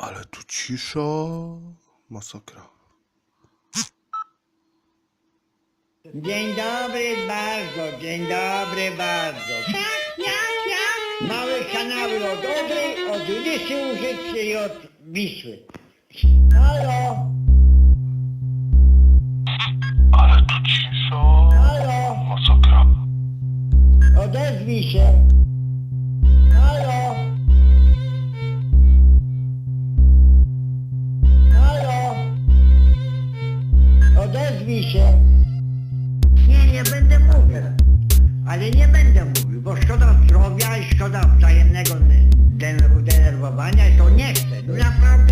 Ale tu cisza. Masakra. Dzień dobry bardzo, dzień dobry bardzo. Jak, jak, jak? Małe kanały od Odry, od Lysy Łużycy i od Wisły. Halo, Ale tu cisza. halo, Masakra. odezwij się. Nie, nie będę mówił. Ale nie będę mówił, bo szkoda zdrowia i szkoda wzajemnego den- udenerwowania i to nie chcę. No naprawdę.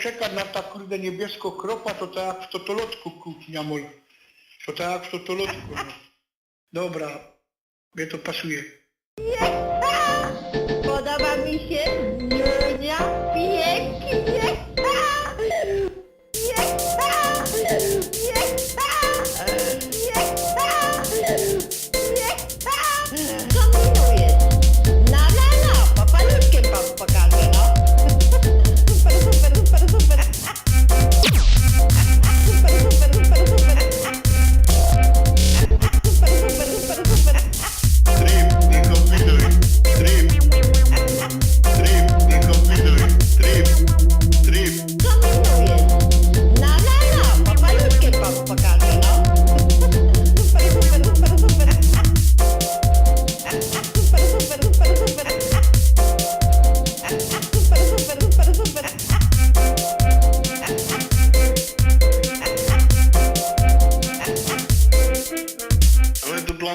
Się doczeka na ta kurde niebiesko kropa, to tak jak w totolotku kuchnia mol. To tak jak w totolotku. No. Dobra, mnie to pasuje. Podoba mi się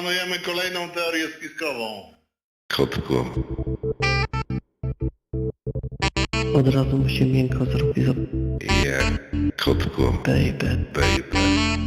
A my tu planujemy kolejną teorię spiskową. Kotku. Od razu mu się miękko zrobi za Yeah. Kotku. baby, Baby.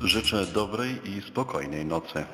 Życzę dobrej i spokojnej nocy.